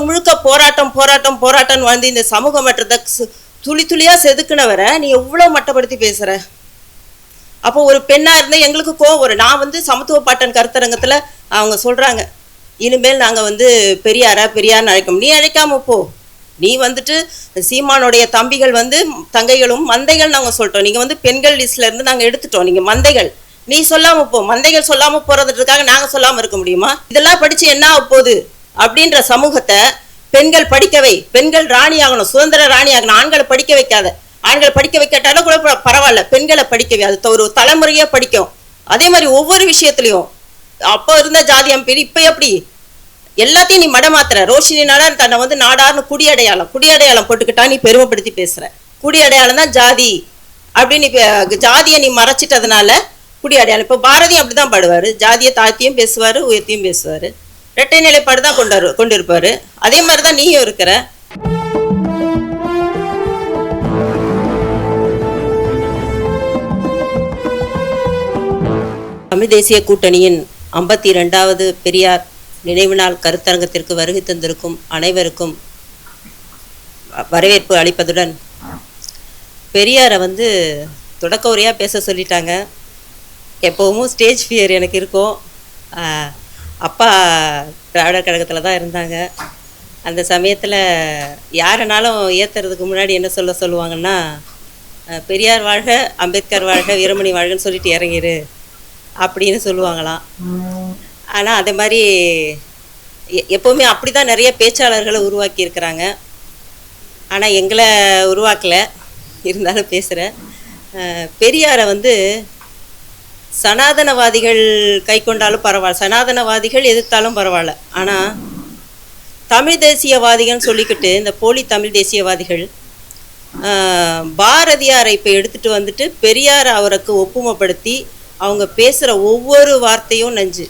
முழுக்க முழுக்க போராட்டம் போராட்டம் போராட்டம் வந்து இந்த சமூக மற்றத்தை சு- துளி துளியாக செதுக்கினவரை நீ எவ்வளோ மட்டப்படுத்தி பேசுகிற அப்போ ஒரு பெண்ணாக இருந்தால் எங்களுக்கு கோவம் ஒரு நான் வந்து சமத்துவ பாட்டன் கருத்தரங்கத்தில் அவங்க சொல்கிறாங்க இனிமேல் நாங்கள் வந்து பெரியாரா பெரியார்னு அழைக்கணும். நீ அழைக்காம போ. நீ வந்துட்டு சீமானுடைய தம்பிகள் வந்து தங்கைகளும் மந்தைகள் நாங்கள் சொல்லிட்டோம். நீங்கள் வந்து பெண்கள் லிஸ்ட்ல இருந்து எடுத்துட்டோம். நீங்கள் மந்தைகள். நீ சொல்லாமல் போ. மந்தைகள் சொல்லாமல் போகிறதுக்காக நாங்கள் சொல்லாமல் இருக்க முடியுமா? இதெல்லாம் படித்து என்ன ஆக போகுது? அப்படின்ற சமூகத்தை பெண்கள் படிக்கவை. பெண்கள் ராணி ஆகணும் சுதந்திர ராணி ஆகணும் ஆண்களை படிக்க வைக்காத. ஆண்களை படிக்க வைக்காட்டாலும் கூட பரவாயில்ல. பெண்களை படிக்கவே அது ஒரு தலைமுறையா படிக்கும். அதே மாதிரி ஒவ்வொரு விஷயத்துலையும் அப்போ இருந்த ஜாதி அமைப்பு இப்ப எப்படி? எல்லாத்தையும் நீ மடமாத்துற. ரோஷினினால தன்னை வந்து நாடார்னு குடியடையாளம் குடியடையாளம் போட்டுக்கிட்டா நீ பெருமைப்படுத்தி பேசுற. குடியடையாளம் தான் ஜாதி. அப்படின்னு ஜாதியை நீ மறைச்சிட்டதுனால குடியடையாளம். இப்போ பாரதியும் அப்படிதான் பாடுவாரு. ஜாதியை தாழ்த்தியும் பேசுவாரு உயர்த்தியும் பேசுவாரு. இரட்டை நிலைப்பாடு தான் கொண்டாரு கொண்டிருப்பாரு. அதே மாதிரி தான் நீயும் இருக்கிற. தமிழ் தேசிய கூட்டணியின் ஐம்பத்தி இரண்டாவது பெரியார் நினைவு நாள் கருத்தரங்கத்திற்கு வருகை தந்திருக்கும் அனைவருக்கும் வ- வரவேற்பு அளிப்பதுடன் பெரியாரை வந்து தொடக்க உரையாக பேச சொல்லிட்டாங்க. எப்போவும் ஸ்டேஜ் ஃபியர் எனக்கு இருக்கும். அப்பா திராவிடர் கழகத்தில் தான் இருந்தாங்க. அந்த சமயத்தில் யாருனாலும் ஏற்றுறதுக்கு முன்னாடி என்ன சொல்ல சொல்லுவாங்கன்னா பெரியார் வாழ்க அம்பேத்கர் வாழ்க வீரமணி வாழ்கன்னு சொல்லிட்டு இறங்கிரு அப்படின்னு சொல்லுவாங்களாம். ஆனால் அதே மாதிரி எ- எப்போவுமே அப்படி தான் நிறைய பேச்சாளர்களை உருவாக்கி இருக்கிறாங்க. ஆனால் எங்களை உருவாக்கலை இருந்தாலும் பேசுகிறேன் பெரியாரை வந்து சனாதனவாதிகள் கை கொண்டாலும் பரவாயில்ல. சனாதனவாதிகள் எதிர்த்தாலும் பரவாயில்ல. ஆனால் தமிழ் தேசியவாதிகள்னு சொல்லிக்கிட்டு இந்த போலி தமிழ் தேசியவாதிகள் பாரதியாரை இப்போ எடுத்துகிட்டு வந்துட்டு பெரியார் அவருக்கு ஒப்புமைப்படுத்தி அவங்க பேசுகிற ஒவ்வொரு வார்த்தையும் நஞ்சு.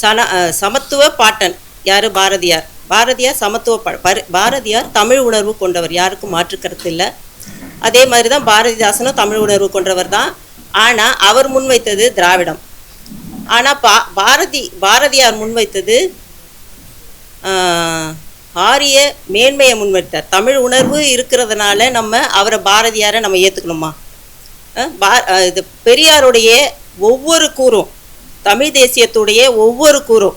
சன சமத்துவ பாட்டன். யார்? பாரதியார். பாரதியார் சமத்துவ பா பாரதியார் தமிழ் உணர்வு கொண்டவர். யாருக்கும் மாற்று இல்லை. அதே மாதிரி தான் பாரதிதாசனும் தமிழ் உணர்வு கொண்டவர் தான். ஆனால் அவர் முன்வைத்தது திராவிடம். ஆனால் பா பாரதி பாரதியார் முன்வைத்தது ஆரிய மேன்மையை முன்வைத்தார். தமிழ் உணர்வு இருக்கிறதுனால நம்ம அவரை பாரதியாரை நம்ம ஏற்றுக்கணுமா பா- இது பெரியாருடைய ஒவ்வொரு கூறும் தமிழ் தேசியத்துடைய ஒவ்வொரு கூறும்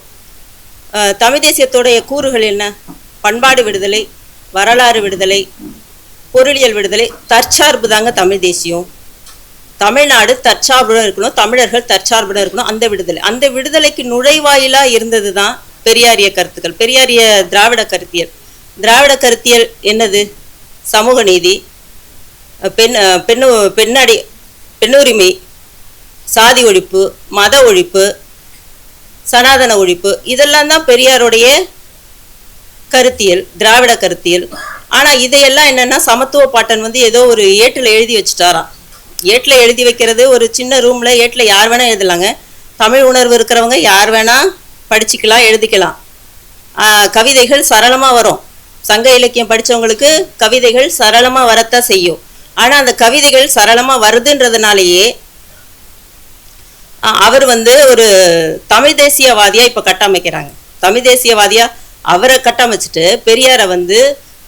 தமிழ் தேசியத்துடைய கூறுகள் என்ன? பண்பாடு விடுதலை வரலாறு விடுதலை பொருளியல் விடுதலை தற்சார்பு தாங்க தமிழ் தேசியம். தமிழ்நாடு தற்சார்புடன் இருக்கணும் தமிழர்கள் தற்சார்புடன் இருக்கணும் அந்த விடுதலை. அந்த விடுதலைக்கு நுழைவாயிலாக இருந்தது தான் பெரியாரிய கருத்துக்கள். பெரியாரிய திராவிட கருத்தியல். திராவிட கருத்தியல் என்னது? சமூக நீதி பெண் பெண்ணு பெண்ணடி பெண்ணுரிமை சாதி ஒழிப்பு மத ஒழிப்பு சனாதன ஒழிப்பு இதெல்லாம் தான் பெரியாருடைய கருத்தியல் திராவிட கருத்தியல். ஆனால் இதையெல்லாம் என்னென்னா சமத்துவ பாட்டன் வந்து ஏதோ ஒரு ஏட்டில் எழுதி வச்சுட்டாராம். ஏட்டில் எழுதி வைக்கிறது ஒரு சின்ன ரூமில் ஏட்டில் யார் வேணால் எழுதலாங்க. தமிழ் உணர்வு இருக்கிறவங்க யார் வேணால் படிச்சுக்கலாம் எழுதிக்கலாம். கவிதைகள் சரளமாக வரும். சங்க இலக்கியம் படிச்சவங்களுக்கு கவிதைகள் சரளமாக வரத்தான் செய்யும். ஆனால் அந்த கவிதைகள் சரளமாக வருதுன்றதுனாலேயே அவர் வந்து ஒரு தமிழ் தேசியவாதியாக இப்போ கட்டமைக்கிறாங்க. தமிழ் தேசியவாதியாக அவரை கட்டமைச்சிட்டு பெரியாரை வந்து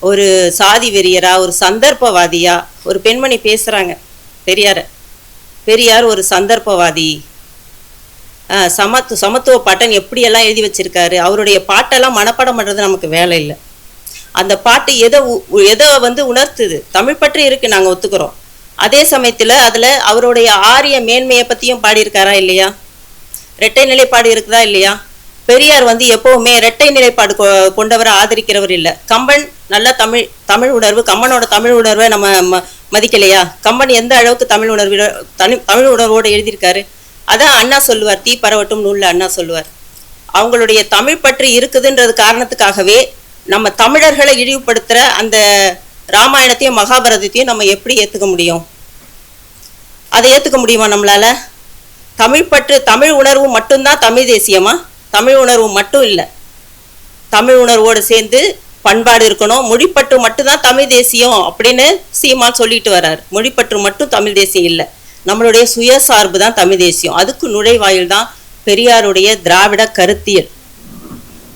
ஒரு சாதி வெறியரா ஒரு சந்தர்ப்பவாதியா ஒரு பெண்மணி பேசுகிறாங்க பெரியாரை. பெரியார் ஒரு சந்தர்ப்பவாதி. சமத்து சமத்துவ பாட்டன் எப்படியெல்லாம் எழுதி வச்சிருக்காரு அவருடைய பாட்டெல்லாம் மனப்பாடம் பண்ணுறது நமக்கு வேலை இல்லை. அந்த பாட்டு எதை உ- உ- எதை வந்து உணர்த்துது? தமிழ் பற்றி இருக்கு நாங்கள் ஒத்துக்கிறோம். அதே சமயத்தில் அதில் அவருடைய ஆரிய மேன்மையை பற்றியும் பாடியிருக்காரா இல்லையா? இரட்டை நிலைப்பாடு இருக்குதா இல்லையா? பெரியார் வந்து எப்பவுமே இரட்டை நிலைப்பாடு கொ- கொண்டவரை ஆதரிக்கிறவர் இல்லை. கம்பன் நல்ல தமிழ் தமிழ் உணர்வு கம்பனோட தமிழ் உணர்வை நம்ம ம- மதிக்கலையா? கம்பன் எந்த அளவுக்கு தமிழ் உணர்வு தனி தமிழ் உணர்வோடு எழுதியிருக்காரு? அதான் அண்ணா சொல்லுவார் தீ பரவட்டும் நூலில் அண்ணா சொல்லுவார். அவங்களுடைய தமிழ் பற்று இருக்குதுன்றது காரணத்துக்காகவே நம்ம தமிழர்களை இழிவுபடுத்துகிற அந்த ராமாயணத்தையும் மகாபாரதத்தையும் நம்ம எப்படி ஏற்றுக்க முடியும்? அதை ஏற்றுக்க முடியுமா நம்மளால? தமிழ் பற்று தமிழ் உணர்வு மட்டும்தான் தமிழ் தேசியமா? தமிழ் உணர்வு மட்டும் இல்லை. தமிழ் உணர்வோடு சேர்ந்து பண்பாடு இருக்கணும். மொழிப்பற்று மட்டும்தான் தமிழ் தேசியம் அப்படின்னு சீமான் சொல்லிட்டு வர்றாரு. மொழிப்பற்று மட்டும் தமிழ் தேசியம் இல்லை. நம்மளுடைய சுயசார்பு தான் தமிழ் தேசியம். அதுக்கு நுழைவாயில் தான் பெரியாருடைய திராவிட கருத்தியல்.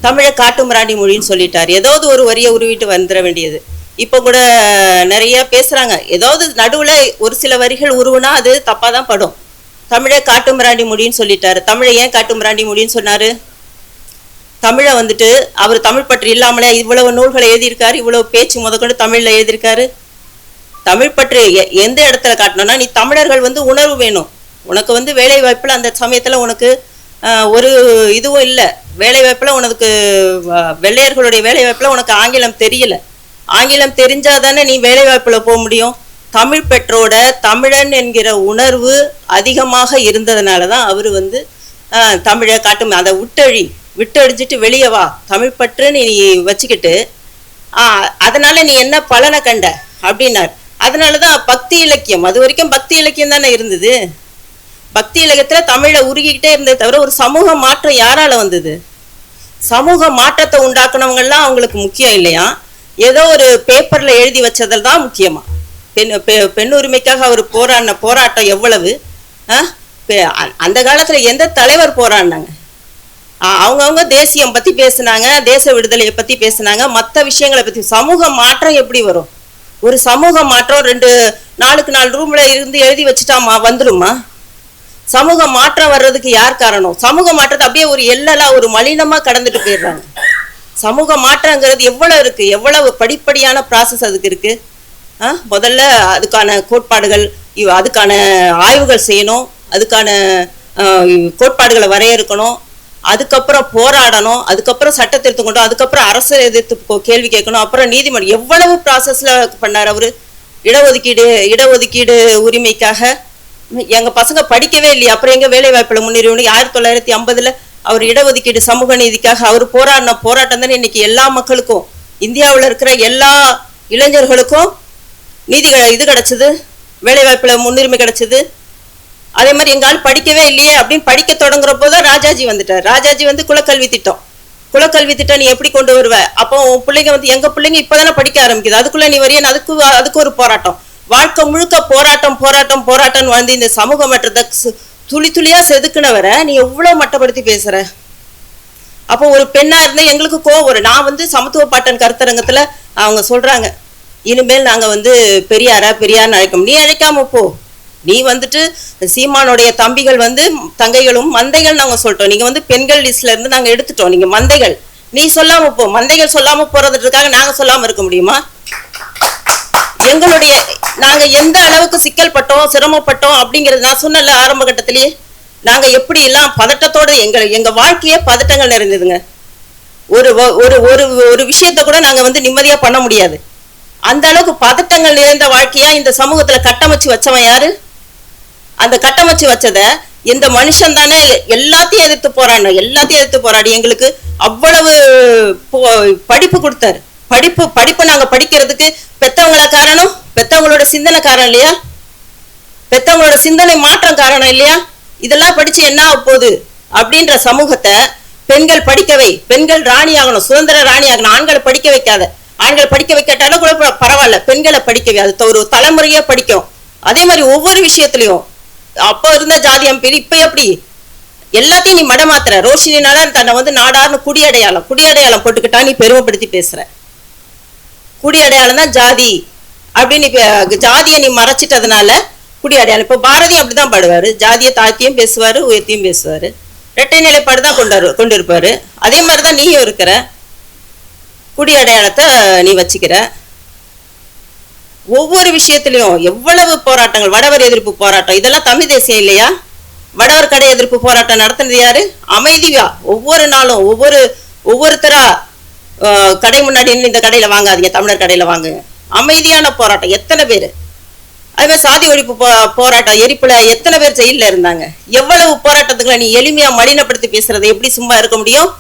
தமிழை காட்டுமிராண்டி மொழின்னு சொல்லிட்டார். ஏதாவது ஒரு வரியை உருவிட்டு வந்துட வேண்டியது. இப்போ கூட நிறைய பேசுறாங்க. ஏதாவது நடுவில் ஒரு சில வரிகள் உருவுனா அது தப்பாக தான் படும். தமிழை காட்டுமிராண்டி மொழின்னு சொல்லிட்டாரு. தமிழை ஏன் காட்டுமிராண்டி மொழின்னு சொன்னாரு? தமிழை வந்துட்டு அவர் தமிழ் பற்று இல்லாமலே இவ்வளவு நூல்களை எழுதியிருக்காரு இவ்வளவு பேச்சு முதற்கொண்டு தமிழ்ல எழுதியிருக்காரு. தமிழ் பற்று எந்த இடத்துல காட்டணும்னா நீ தமிழர்கள் வந்து உணர்வு வேணும். உனக்கு வந்து வேலை வாய்ப்பில் அந்த சமயத்தில் உனக்கு ஒரு இதுவும் இல்லை. வேலை வாய்ப்பில் உனக்கு வெள்ளையர்களுடைய வேலை வாய்ப்பில் உனக்கு ஆங்கிலம் தெரியல. ஆங்கிலம் தெரிஞ்சால் தானே நீ வேலை வாய்ப்பில் போக முடியும். தமிழ் பெற்றோட தமிழன் என்கிற உணர்வு அதிகமாக இருந்ததுனால தான் அவர் வந்து தமிழை காட்டும் அதை உட்டழி. விட்டு விட்டழிஞ்சிட்டு வெளியே வா. தமிழ் பற்றுன்னு நீ வச்சுக்கிட்டு ஆ, அதனால நீ என்ன பலனை கண்ட? அப்படின்னார். அதனாலதான் பக்தி இலக்கியம். அது வரைக்கும் பக்தி இலக்கியம் தானே இருந்தது. பக்தி இலக்கியத்தில் தமிழை உருகிக்கிட்டே இருந்தே தவிர ஒரு சமூக மாற்றம் யாரால வந்தது? சமூக மாற்றத்தை உண்டாக்குனவங்கெல்லாம் அவங்களுக்கு முக்கியம் இல்லையா? ஏதோ ஒரு பேப்பரில் எழுதி வச்சதில் தான் முக்கியமா? பெண் பெ- பெண் உரிமைக்காக அவர் போராடின போராட்டம் எவ்வளவு? ஆ? அ- அந்த காலத்தில் எந்த தலைவர் போராடினாங்க? அவங்கவுங்க தேசியம் பத்தி பேசுனாங்க தேச விடுதலையை பத்தி பேசுனாங்க. மற்ற விஷயங்களை பத்தி சமூக மாற்றம் எப்படி வரும்? ஒரு சமூக மாற்றம் ரெண்டு நாளுக்கு நாலு ரூம்ல இருந்து எழுதி வச்சுட்டாமா வந்துருமா? சமூக மாற்றம் வர்றதுக்கு யார் காரணம்? சமூக மாற்றத்தை அப்படியே ஒரு எல்லலா ஒரு மலினமா கடந்துட்டு போயிடுறாங்க. சமூக மாற்றங்கிறது எவ்வளவு இருக்கு? எவ்வளவு படிப்படியான ப்ராசஸ் அதுக்கு இருக்கு? ஆ? முதல்ல அதுக்கான கோட்பாடுகள் அதுக்கான ஆய்வுகள் செய்யணும். அதுக்கான கோட்பாடுகளை வரையறுக்கணும். அதுக்கப்புறம் போராடணும் அதுக்கப்புறம் சட்டத்திருத்தம் கொண்டு அதுக்கப்புறம் அரசு எதிர்த்து கோ- கேள்வி கேட்கணும் அப்புறம் நீதிமன்றம் எவ்வளவு ப்ராசஸ்ல பண்ணார் அவரு? இடஒதுக்கீடு இடஒதுக்கீடு உரிமைக்காக. எங்க பசங்க படிக்கவே இல்லையா? அப்புறம் எங்க வேலை வாய்ப்புல முன்னேறி ஆயிரத்தி தொள்ளாயிரத்தி ஐம்பதுல அவர் இடஒதுக்கீடு சமூக நீதிக்காக அவர் போராடின போராட்டம் தானே இன்னைக்கு எல்லா மக்களுக்கும். இந்தியாவில் இருக்கிற எல்லா இளைஞர்களுக்கும் நீதி க- இது கிடைச்சது வேலைவாய்ப்பில் முன்னுரிமை கிடைச்சது. அதே மாதிரி எங்க ஆள் படிக்கவே இல்லையே அப்படின்னு படிக்க தொடங்குற போது ராஜாஜி வந்துட்டார். ராஜாஜி வந்து குலக்கல்வி திட்டம். குலக்கல்வி திட்டம் நீ எப்படி கொண்டு வருவ? அப்போ உன் பிள்ளைங்க வந்து எங்க பிள்ளைங்க இப்பதானே படிக்க ஆரம்பிக்குது. அதுக்குள்ள நீ வரைய? அதுக்கு அதுக்கு ஒரு போராட்டம். வாழ்க்கை முழுக்க போராட்டம் போராட்டம் போராட்டம் வாழ்ந்து இந்த சமூக மற்றத்தை சு- துளி துளியா செதுக்குனவரை நீ எவ்வளவு மட்டப்படுத்தி பேசுற? அப்போ ஒரு பெண்ணா இருந்தா எங்களுக்கு கோவம் வரும். நான் வந்து சமத்துவ பாட்டன் கருத்தரங்கத்துல அவங்க சொல்றாங்க. இனிமேல் நாங்க வந்து பெரியாரா பெரியார்னு அழைக்கணும் நீ அழைக்காம போ. நீ வந்துட்டு சீமானுடைய தம்பிகள் வந்து தங்கைகளும் மந்தைகள் நாங்க சொல்லிட்டோம். நீங்க வந்து பெண்கள் லிஸ்ட்ல இருந்து நாங்க எடுத்துட்டோம். நீங்க மந்தைகள். நீ சொல்லாம போ. மந்தைகள் சொல்லாம போறதுக்காக நாங்க சொல்லாம இருக்க முடியுமா? எங்களுடைய நாங்க எந்த அளவுக்கு சிக்கல் பட்டோம் சிரமப்பட்டோம் அப்படிங்கிறது நான் சொன்னல ஆரம்ப கட்டத்திலேயே. நாங்க எப்படி எல்லாம் பதட்டத்தோட எங்கள் எங்க வாழ்க்கையே பதட்டங்கள் நிறைந்ததுங்க. ஒரு ஒரு ஒரு ஒரு விஷயத்த கூட நாங்க வந்து நிம்மதியா பண்ண முடியாது. அந்த அளவுக்கு பதட்டங்கள் நிறைந்த வாழ்க்கையா இந்த சமூகத்துல கட்டமைச்சு வச்சவன் யாரு? அந்த கட்டமைச்சு வச்சத இந்த மனுஷன் தானே எல்லாத்தையும் எதிர்த்து போராடின எல்லாத்தையும் எதிர்த்து போராடி எங்களுக்கு அவ்வளவு படிப்பு கொடுத்தாரு. படிப்பு படிப்பு நாங்க படிக்கிறதுக்கு பெத்தவங்கள காரணம் பெத்தவங்களோட சிந்தனை காரணம் இல்லையா? பெத்தவங்களோட சிந்தனை மாற்றம் காரணம் இல்லையா? இதெல்லாம் படிச்சு என்ன ஆக போகுது? அப்படின்ற சமூகத்தை பெண்கள் படிக்கவை பெண்கள் ராணி ஆகணும் சுதந்திர ராணி ஆகணும். ஆண்களை படிக்க வைக்காத. ஆண்கள் படிக்க வைக்காட்டாலும் கூட பரவாயில்ல. பெண்களை படிக்கவே அது ஒரு தலைமுறையே படிக்கும். அதே மாதிரி ஒவ்வொரு விஷயத்துலயும் அப்போ இருந்த ஜாதியம் பேர் இப்ப எப்படி? எல்லாத்தையும் நீ மடமாத்துற. ரோஷினினால தன்னை வந்து நாடார்னு குடியடையாளம் குடியடையாளம் போட்டுக்கிட்டா நீ பெருமைப்படுத்தி பேசுற. குடியடையாளம் தான் ஜாதி. அப்படின்னு ஜாதியை நீ மறைச்சிட்டதுனால குடியடையாளம். இப்போ பாரதி அப்படிதான் பாடுவாரு. ஜாதியை தாழ்த்தியும் பேசுவாரு உயர்த்தியும் பேசுவாரு. இரட்டை நிலைப்பாடு தான் கொண்டாரு கொண்டு இருப்பார் அதே மாதிரி தான் நீயும் இருக்கிற குடி அடையாளத்தை நீ வச்சுக்கிற. ஒவ்வொரு விஷயத்திலையும் எவ்வளவு போராட்டங்கள் வடவர் எதிர்ப்பு போராட்டம் இதெல்லாம் தமிழ் தேசியம் இல்லையா? வடவர் கடை எதிர்ப்பு போராட்டம் நடத்துனது யாரு? அமைதியா ஒவ்வொரு நாளும் ஒவ்வொரு ஒவ்வொருத்தரா ஆஹ், கடை முன்னாடி இந்த கடையில வாங்காதீங்க தமிழர் கடையில வாங்குங்க. அமைதியான போராட்டம். எத்தனை பேர்? அதே மாதிரி சாதி ஒழிப்பு போ போராட்டம் எரிப்புல எத்தனை பேர் ஜெயில்ல இருந்தாங்க? எவ்வளவு போராட்டத்துக்குள்ள நீ எளிமையா மலினப்படுத்தி பேசுறதை எப்படி சும்மா இருக்க முடியும்?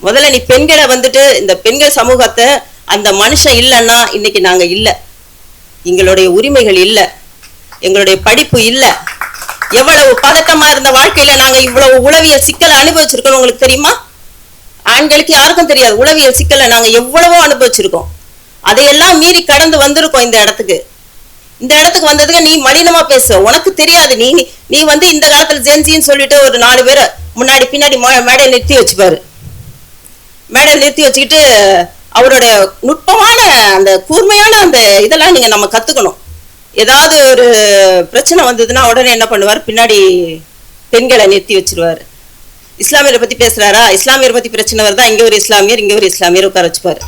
முதல்ல நீ பெண்களை வந்துட்டு இந்த பெண்கள் சமூகத்தை அந்த மனுஷன் இல்லைன்னா இன்னைக்கு நாங்க இல்ல. எங்களுடைய உரிமைகள் இல்ல. எங்களுடைய படிப்பு இல்ல. எவ்வளவு பதட்டமா இருந்த வாழ்க்கையில நாங்க இவ்வளவு உளவியல் சிக்கலை அனுபவிச்சிருக்கோம் உங்களுக்கு தெரியுமா? ஆண்களுக்கு யாருக்கும் தெரியாது. உளவியல் சிக்கலை நாங்க எவ்வளவோ அனுபவிச்சிருக்கோம். அதையெல்லாம் மீறி கடந்து வந்திருக்கோம் இந்த இடத்துக்கு. இந்த இடத்துக்கு வந்ததுக்கு நீ மலினமா பேச. உனக்கு தெரியாது. நீ நீ வந்து இந்த காலத்துல ஜென்சின்னு சொல்லிட்டு ஒரு நாலு பேரை முன்னாடி பின்னாடி மே- மேடை நிறுத்தி வச்சுப்பாரு. மேடையில் நிறுத்தி வச்சுக்கிட்டு அவரோட நுட்பமான அந்த கூர்மையான அந்த இதெல்லாம் நீங்க நம்ம கத்துக்கணும். ஏதாவது ஒரு பிரச்சனை வந்ததுன்னா உடனே என்ன பண்ணுவார்? பின்னாடி பெண்களை நிறுத்தி வச்சிருவாரு. இஸ்லாமியரை பத்தி பேசுறாரா? இஸ்லாமியரை பத்தி பிரச்சனை வருதா? இங்க ஒரு இஸ்லாமியர் இங்க ஒரு இஸ்லாமியர் உட்கார வச்சுப்பாரு.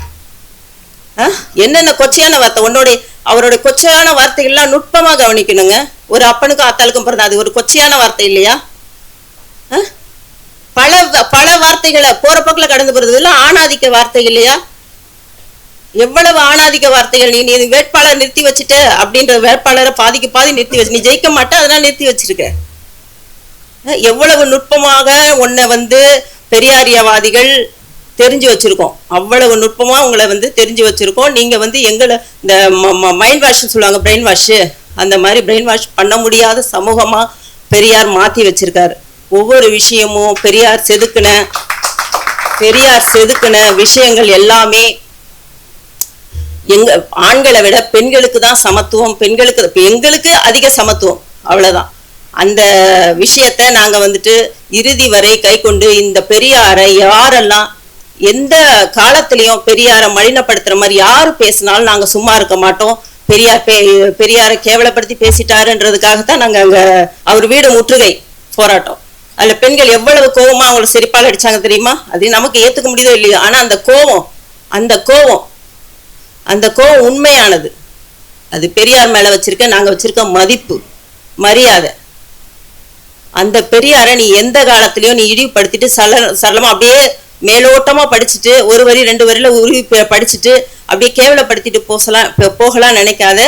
ஆ? என்னென்ன கொச்சையான வார்த்தை? உன்னோட அவரோட கொச்சையான வார்த்தைகள்லாம் நுட்பமா கவனிக்கணுங்க. ஒரு அப்பனுக்கும் அத்தாளுக்கும் பிறந்த அது ஒரு கொச்சையான வார்த்தை இல்லையா? ஆ? பல வ- பல வார்த்தைகளை போற பக்கம் கடந்து போறது இல்லை ஆணாதிக்க வார்த்தை இல்லையா? எவ்வளவு ஆணாதிக்க வார்த்தைகள் நீ நீ வேட்பாளர் நிறுத்தி வச்சுட்ட அப்படின்ற வேட்பாளரை பாதிக்கு பாதி நிறுத்தி வச்சு நீ ஜெயிக்க மாட்ட அதெல்லாம் நிறுத்தி வச்சிருக்க. எவ்வளவு நுட்பமாக உன்னை வந்து பெரியாரியவாதிகள் தெரிஞ்சு வச்சிருக்கோம். அவ்வளவு நுட்பமா உங்களை வந்து தெரிஞ்சு வச்சிருக்கோம். நீங்க வந்து எங்களை இந்த மைண்ட் வாஷ்னு சொல்லுவாங்க பிரெயின் வாஷ் அந்த மாதிரி பிரெயின் வாஷ் பண்ண முடியாத சமூகமா பெரியார் மாத்தி வச்சிருக்காரு. ஒவ்வொரு விஷயமும் பெரியார் செதுக்குன பெரியார் செதுக்குன விஷயங்கள் எல்லாமே எங்க ஆண்களை விட பெண்களுக்கு தான் சமத்துவம் பெண்களுக்கு எங்களுக்கு அதிக சமத்துவம். அவ்வளவுதான். அந்த விஷயத்த நாங்க வந்துட்டு இறுதி வரை கை கொண்டு இந்த பெரியாரை யாரெல்லாம் எந்த காலத்திலையும் பெரியாரை மலினப்படுத்துற மாதிரி யாரு பேசினாலும் நாங்க சும்மா இருக்க மாட்டோம். பெரியார் பே பெரியாரை கேவலப்படுத்தி பேசிட்டாருன்றதுக்காகத்தான் நாங்க அங்க அவர் வீடு முற்றுகை போராட்டம். அதுல பெண்கள் எவ்வளவு கோபமா அவங்களை செருப்பால் அடிச்சாங்க தெரியுமா? அது நமக்கு ஏத்துக்க முடியுதோ இல்லையோ. ஆனா அந்த கோவம் அந்த கோவம் அந்த கோவம் உண்மையானது. அது பெரியார் மேல வச்சிருக்க நாங்க வச்சிருக்க மதிப்பு மரியாதை. அந்த பெரியாரை நீ எந்த காலத்திலயும் நீ இழிவுபடுத்திட்டு சல சரளமா அப்படியே மேலோட்டமா படிச்சுட்டு ஒரு வரி ரெண்டு வரியில உருவி படிச்சுட்டு அப்படியே கேவலப்படுத்திட்டு போசலாம் போகலாம் நினைக்காத.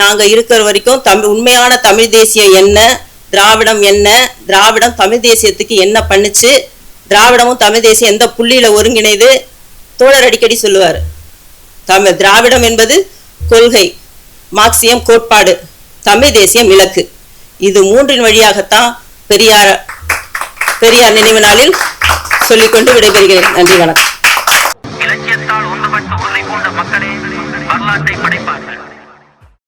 நாங்க இருக்கிற வரைக்கும் தமிழ் உண்மையான தமிழ் தேசியம் என்ன திராவிடம் என்ன திராவிடம் தமிழ் தேசியத்துக்கு என்ன பண்ணுச்சு திராவிடமும் தமிழ் தேசியம் எந்த புள்ளியில ஒருங்கிணைது தோழர் அடிக்கடி சொல்லுவாரு. தமிழ் திராவிடம் என்பது கொள்கை மார்க்சியம் கோட்பாடு தமிழ் தேசியம் இலக்கு. இது மூன்றின் வழியாகத்தான் பெரியார் பெரியார் நினைவு நாளில் சொல்லிக்கொண்டு விடைபெறுகிறேன். நன்றி வணக்கம்.